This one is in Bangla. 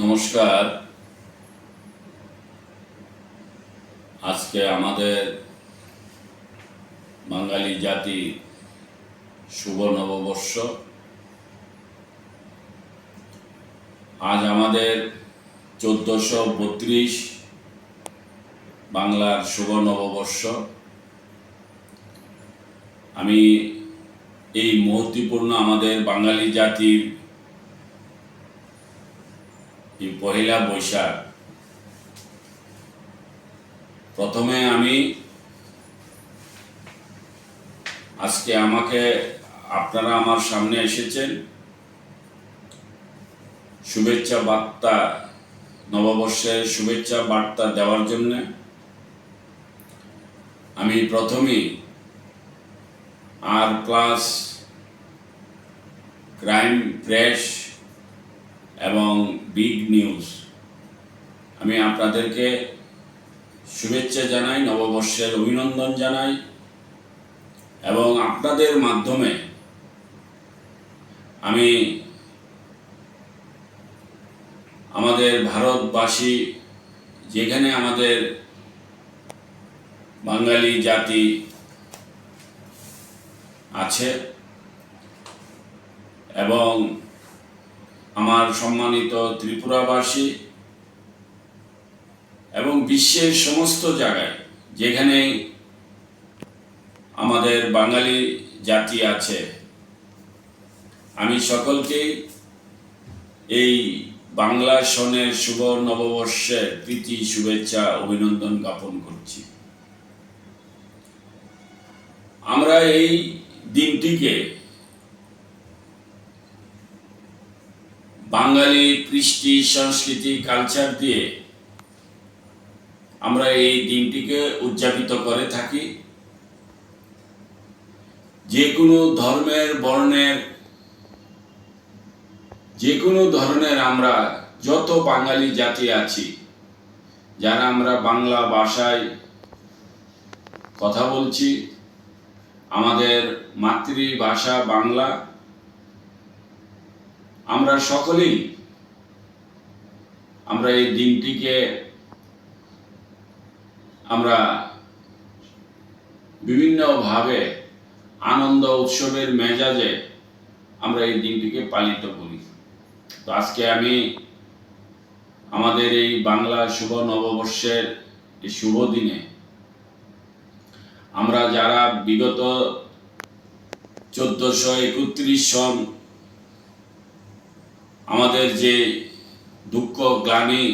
নমস্কার। আজকে আমাদের বাঙালি জাতি শুভ নববর্ষ। আজ আমাদের চোদ্দশো বত্রিশ বাংলার শুভ নববর্ষ। আমি এই মহত্বপূর্ণ আমাদের বাঙালি জাতির এই পহেলা বৈশাখ। প্রথমে আমি আজকে আমাকে আপনারা আমার সামনে এসেছেন। শুভেচ্ছা বার্তা নববর্ষের শুভেচ্ছা বার্তা দেওয়ার জন্য। আমি প্রথমেই আর প্লাস ক্রাইম প্রেস এবং বিগ নিউজ আমি আপনাদেরকে শুভেচ্ছা জানাই, নববর্ষের অভিনন্দন জানাই এবং আপনাদের মাধ্যমে আমি আমাদের ভারতবাসী, যেখানে আমাদের বাঙালি জাতি আছে এবং আমার সম্মানিত ত্রিপুরাবাসী এবং বিশ্বের সমস্ত জায়গায় যেখানে আমাদের বাঙালি জাতি আছে, আমি সকলকেই এই বাংলা সনের শুভ নববর্ষের প্রীতি, শুভেচ্ছা, অভিনন্দন জ্ঞাপন করছি। আমরা এই দিনটিকে বাঙালি কৃষ্টি, সংস্কৃতি কালচার দিয়ে আমরা এই দিনটিকে উদযাপিত করে থাকি। যে কোনো ধর্মের বর্ণের যে কোনো ধরনের আমরা যত বাঙালি জাতি আছি, যারা আমরা বাংলা ভাষায় কথা বলছি, আমাদের মাতৃভাষা বাংলা আমরা সকলেই আমরা এই দিনটিকে আমরা বিভিন্নভাবে আনন্দ উৎসবের মেজাজে আমরা এই দিনটিকে পালিত করি। তো আজকে আমি আমাদের এই বাংলা শুভ নববর্ষের এই শুভ দিনে আমরা যারা বিগত চোদ্দশো একত্রিশ সন আমাদের যে দুঃখ গ্লানি